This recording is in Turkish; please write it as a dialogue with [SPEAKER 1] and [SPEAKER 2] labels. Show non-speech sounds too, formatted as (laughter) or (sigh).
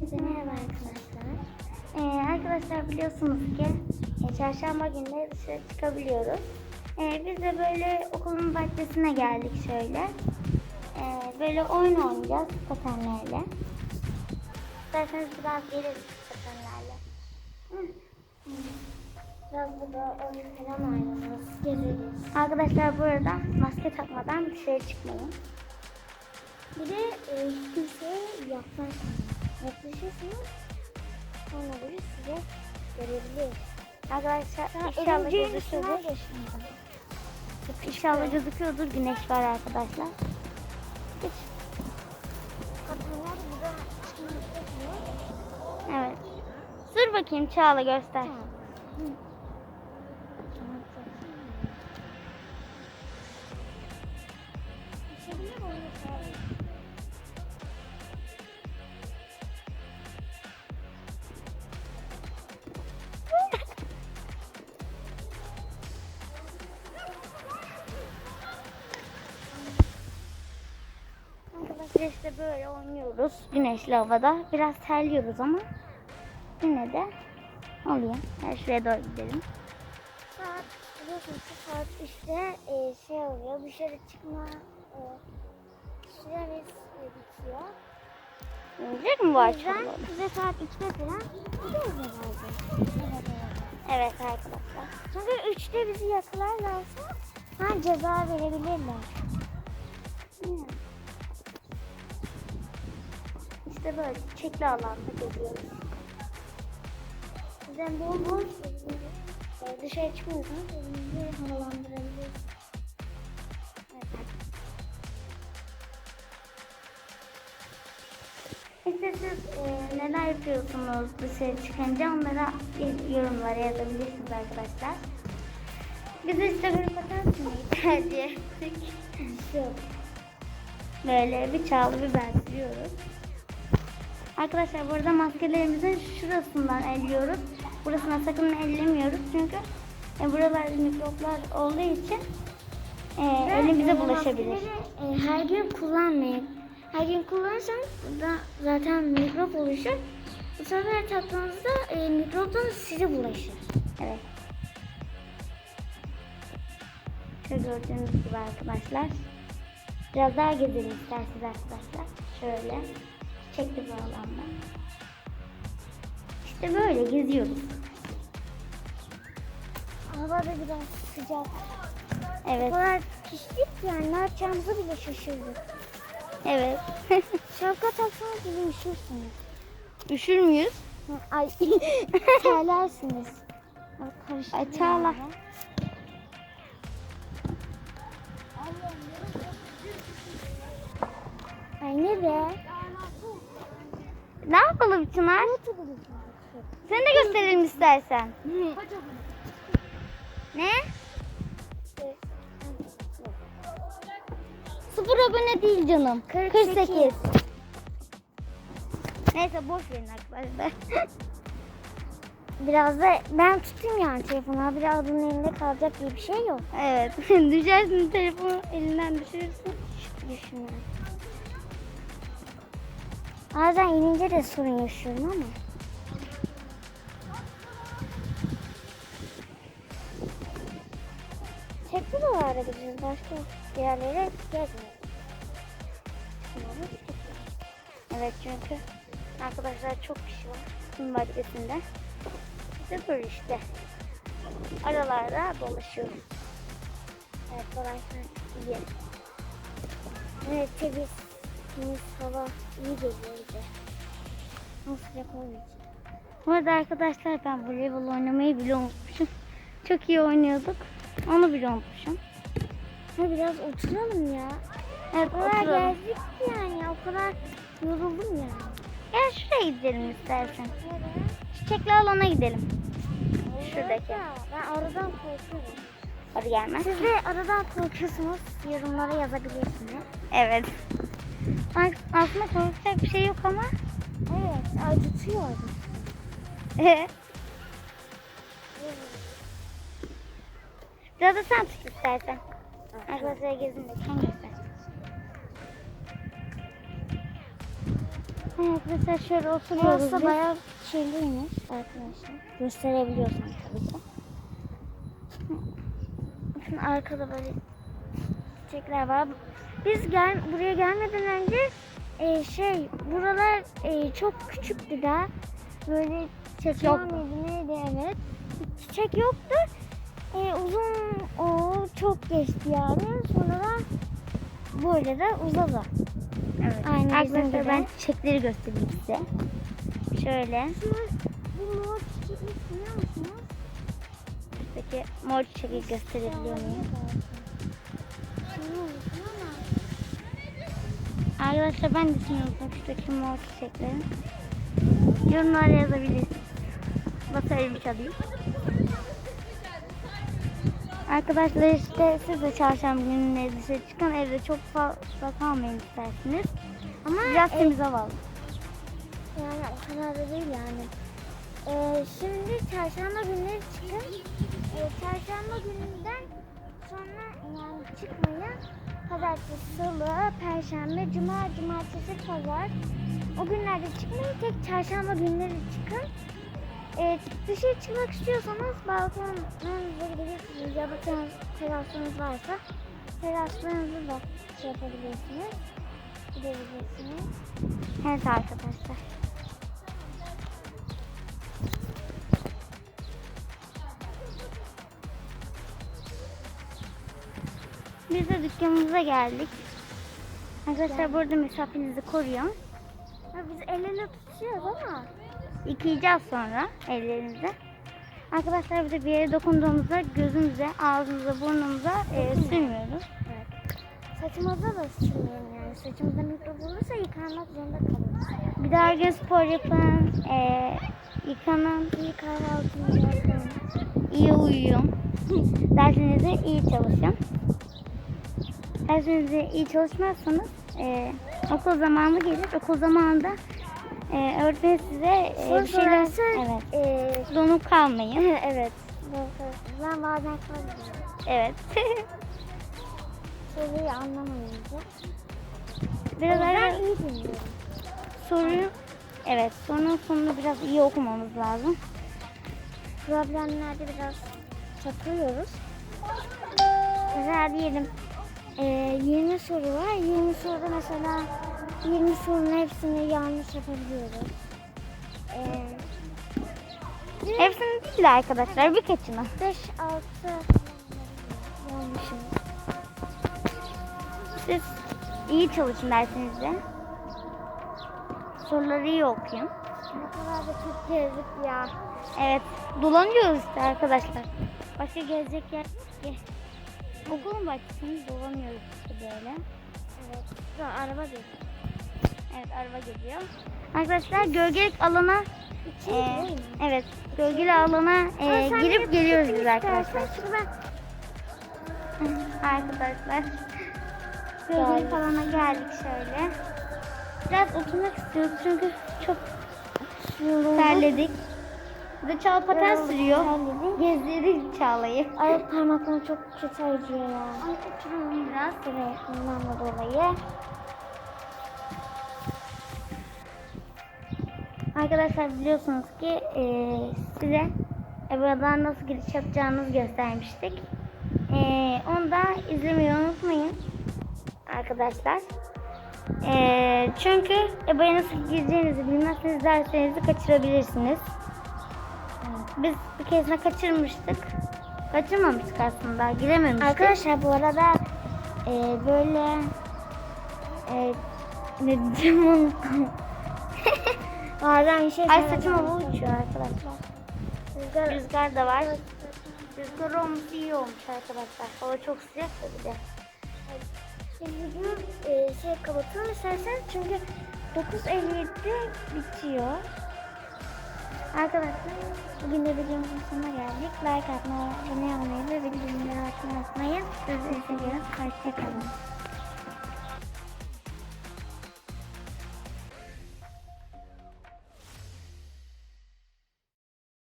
[SPEAKER 1] Herkese merhaba arkadaşlar. Ee, arkadaşlar biliyorsunuz ki e, çarşamba günleri dışarı çıkabiliyoruz. Ee, biz de böyle okulun bahçesine geldik şöyle. Ee, böyle oyun oynayacağız patenlerle. İsterseniz biraz geliriz patenlerle. Biraz burada oyun falan oynarız. Gezeriz. Arkadaşlar burada maske takmadan dışarı çıkmayın. Bir de e, kimseye yaklaşmayın. Yaklaşırsanız sonra biri size görebilir. Arkadaşlar inşallah gözüküyordur. İnşallah gözüküyordur. Güneş var arkadaşlar. Geç. Evet. Sür bakayım Çağla göster. Arkadaşlar işte böyle oynuyoruz güneşli havada. Biraz terliyoruz ama yine de oluyor. Yani şuraya doğru gidelim. Saat biliyorsunuz saat 3'te e, şey oluyor dışarı çıkma e, süremiz bitiyor. Olacak mı bu açılmalı? Bize saat 2'de falan gidiyoruz herhalde. Evet arkadaşlar. Çünkü 3'te bizi yakalarlarsa ha, ceza verebilirler. İşte böyle çiçekli alanda geziyoruz. Bizden bol bol e, dışarı çıkmıyorsanız evinizi havalandırabilirsiniz. Evet. İşte siz e, neler yapıyorsunuz dışarı çıkınca onlara yorumlara yazabilirsiniz arkadaşlar. Biz işte paten sürmeyi tercih ettik. Yok. Böyle bir çağlı bir ben sürüyoruz. Arkadaşlar burada maskelerimizin şurasından elliyoruz. Burasına sakın ellemiyoruz çünkü e, buralarda mikroplar olduğu için e, elimize bulaşabilir.
[SPEAKER 2] E, her gün kullanmayın. Her gün kullanırsanız da zaten mikrop oluşur. Bu sefer taktığınızda e, mikroptan size bulaşır.
[SPEAKER 1] Evet. Şöyle gördüğünüz gibi arkadaşlar. Biraz daha gezelim isterseniz arkadaşlar. Şöyle. Çiçekli bir alanda. İşte böyle geziyoruz.
[SPEAKER 2] Hava da biraz sıcak.
[SPEAKER 1] Evet.
[SPEAKER 2] O kadar piştik yani ne yapacağımızı bile şaşırdık.
[SPEAKER 1] Evet. (laughs)
[SPEAKER 2] Şapka taksanız bile üşürsünüz.
[SPEAKER 1] Üşür müyüz?
[SPEAKER 2] Ay (laughs) terlersiniz.
[SPEAKER 1] Ay,
[SPEAKER 2] yani. Ay ne be?
[SPEAKER 1] Ne yapalım Çınar? Sen de gösterelim istersen. Ne? Sıfır abone değil canım.
[SPEAKER 2] 48.
[SPEAKER 1] Neyse boş verin arkadaşlar. (laughs)
[SPEAKER 2] Biraz da ben tutayım yani telefonu. Biraz bunun elinde kalacak diye bir şey yok.
[SPEAKER 1] evet. (laughs) Düşersin telefonu elinden düşürürsün.
[SPEAKER 2] Düşünüyorum. Bazen inince de sorun yaşıyorum ama. Tekli de varabiliriz. Başka yerlere gezmeyelim.
[SPEAKER 1] Evet çünkü arkadaşlar çok kişi var kum bahçesinde. İşte böyle işte. Aralarda dolaşıyoruz.
[SPEAKER 2] Evet dolayısıyla iyi. Evet temiz, temiz hava iyi geliyor sıcak ki?
[SPEAKER 1] Bu arada arkadaşlar ben voleybol oynamayı bile unutmuşum. (laughs) Çok iyi oynuyorduk. Onu bile unutmuşum.
[SPEAKER 2] Ha biraz oturalım ya.
[SPEAKER 1] Evet
[SPEAKER 2] O kadar
[SPEAKER 1] oturalım.
[SPEAKER 2] gezdik ki yani o kadar yoruldum yani.
[SPEAKER 1] Gel şuraya gidelim istersen. Çiçekli alana gidelim. Şuradaki.
[SPEAKER 2] Ya, ben aradan korkuyorum.
[SPEAKER 1] Hadi gelmez.
[SPEAKER 2] Siz de aradan korkuyorsunuz. Yorumlara yazabilirsiniz.
[SPEAKER 1] Evet. Bak aslında korkacak bir şey yok ama.
[SPEAKER 2] Evet acıtıyor.
[SPEAKER 1] Biraz da sen tut istersen. Arkadaşlar gezin de sen göster. Arkadaşlar şöyle oturuyoruz.
[SPEAKER 2] Burası bayağı kirliymiş arkadaşlar. Gösterebiliyorsam tabii ki. Şimdi arkada böyle çiçekler var. Biz gel buraya gelmeden önce e, şey buralar e, çok küçüktü daha. Böyle çiçek
[SPEAKER 1] Yoktu.
[SPEAKER 2] mıydı neydi evet. Çiçek yoktu. E, uzun o çok geçti yani. Sonra da böyle de uzadı.
[SPEAKER 1] Evet.
[SPEAKER 2] Aynı
[SPEAKER 1] Arkadaşlar ben çiçekleri göstereyim size. Şöyle.
[SPEAKER 2] Bu mor çiçeği biliyor musunuz?
[SPEAKER 1] Peki mor çiçeği gösterebiliyor muyum? Arkadaşlar ben de düşünüyorum şuradaki mor çiçekleri. Yorumlara yazabilirsiniz. Basarım çalayım. Arkadaşlar işte siz de çarşamba gününe dışarı çıkan evde çok fazla kalmayın isterseniz.
[SPEAKER 2] Ama
[SPEAKER 1] Biraz
[SPEAKER 2] e,
[SPEAKER 1] temiz hava alın.
[SPEAKER 2] yani o kadar da değil yani. Ee, şimdi çarşamba günleri çıkın. Ee, çarşamba gününden sonra yani çıkmayın. Pazartesi, salı, perşembe, cuma, cumartesi, pazar. O günlerde çıkmayın. Tek çarşamba günleri çıkın. Ee, dışarı çıkmak istiyorsanız balkonunuza gidebilirsiniz. Ya teras- terasınız varsa teraslarınızı da şey yapabilirsiniz. Gidebilirsiniz.
[SPEAKER 1] Evet arkadaşlar. Biz de dükkanımıza geldik. Arkadaşlar burada mesafenizi koruyun.
[SPEAKER 2] Ha, biz el ele tutuyoruz ama
[SPEAKER 1] Yıkayacağız sonra ellerimizi. Arkadaşlar bir de bir yere dokunduğumuzda gözümüze, ağzımıza, burnumuza e, sürmüyoruz.
[SPEAKER 2] saçımıza da sürmeyin yani. Saçımızda mikrop olursa yıkanmak zorunda kalırız.
[SPEAKER 1] Bir daha gün spor yapın, e, yıkanın,
[SPEAKER 2] İyi kahvaltımızı yapalım.
[SPEAKER 1] iyi uyuyun. (laughs) Dersinize iyi çalışın. Dersinize iyi çalışmazsanız e, okul zamanı gelir. Okul zamanında e, öğretmen size e,
[SPEAKER 2] Soru
[SPEAKER 1] bir şeyler...
[SPEAKER 2] sorarsa
[SPEAKER 1] Evet.
[SPEAKER 2] eee,
[SPEAKER 1] Donup kalmayın. (laughs)
[SPEAKER 2] evet. Ben bazen kalıyorum.
[SPEAKER 1] Evet. (laughs)
[SPEAKER 2] Soruyu anlamayınca.
[SPEAKER 1] Biraz
[SPEAKER 2] Ben
[SPEAKER 1] ara
[SPEAKER 2] iyi dinliyorum.
[SPEAKER 1] soruyu... Evet, sorunun sonunu biraz iyi okumamız lazım.
[SPEAKER 2] Problemlerde biraz takılıyoruz.
[SPEAKER 1] Mesela diyelim
[SPEAKER 2] Eee 20 soru var. 20 soruda mesela 20 sorunun hepsini yanlış yapabiliyoruz. Eee
[SPEAKER 1] hepsini değil de arkadaşlar birkaçını.
[SPEAKER 2] 5 6 yanlışım.
[SPEAKER 1] Siz iyi çalışın dersinizde. Soruları iyi okuyun.
[SPEAKER 2] Ne kadar da çok gezdik ya.
[SPEAKER 1] Evet, dolanıyoruz işte arkadaşlar. Başka gezecek yer yok ki. Okulun bahçesinde dolanıyoruz işte böyle.
[SPEAKER 2] Evet. Şu araba geliyor.
[SPEAKER 1] Evet, araba geliyor. Arkadaşlar gölgelik alana e,
[SPEAKER 2] mi?
[SPEAKER 1] evet, gölgeli alana e,
[SPEAKER 2] sen
[SPEAKER 1] girip
[SPEAKER 2] de
[SPEAKER 1] geliyoruz biz arkadaşlar.
[SPEAKER 2] şurada
[SPEAKER 1] arkadaşlar. Gölgelik alana geldik şöyle. Biraz oturmak istiyoruz çünkü çok terledik. De Çağla paten sürüyor. Gezdirdik Çağla'yı.
[SPEAKER 2] ayak parmaklarım çok kötü acıyor ya.
[SPEAKER 1] Ay oturalım biraz.
[SPEAKER 2] Evet, bundan da dolayı.
[SPEAKER 1] Arkadaşlar biliyorsunuz ki eee, size Ebru'dan nasıl giriş yapacağınızı göstermiştik. Eee, onu da izlemeyi unutmayın arkadaşlar. Eee, çünkü EBA'ya nasıl gireceğinizi bilmezseniz derslerinizi kaçırabilirsiniz. Biz bir kezine kaçırmıştık. Kaçırmamıştık aslında. Girememiştik.
[SPEAKER 2] Arkadaşlar bu arada e, böyle e,
[SPEAKER 1] ne diyeceğim unuttum. (laughs)
[SPEAKER 2] bazen bir şey
[SPEAKER 1] Ay saçım hava uçuyor arkadaşlar.
[SPEAKER 2] Rüzgar,
[SPEAKER 1] Rüzgar da var. Rüzgar olması iyi olmuş arkadaşlar. Hava çok sıcak da bir de.
[SPEAKER 2] Şimdi videoyu e, şey kapatalım istersen çünkü 9.57'de bitiyor.
[SPEAKER 1] Arkadaşlar bugün de videomuzun sonuna geldik. Like atmayı, abone olmayı ve bildirimleri açmayı unutmayın. Sizi seviyoruz. Hoşçakalın.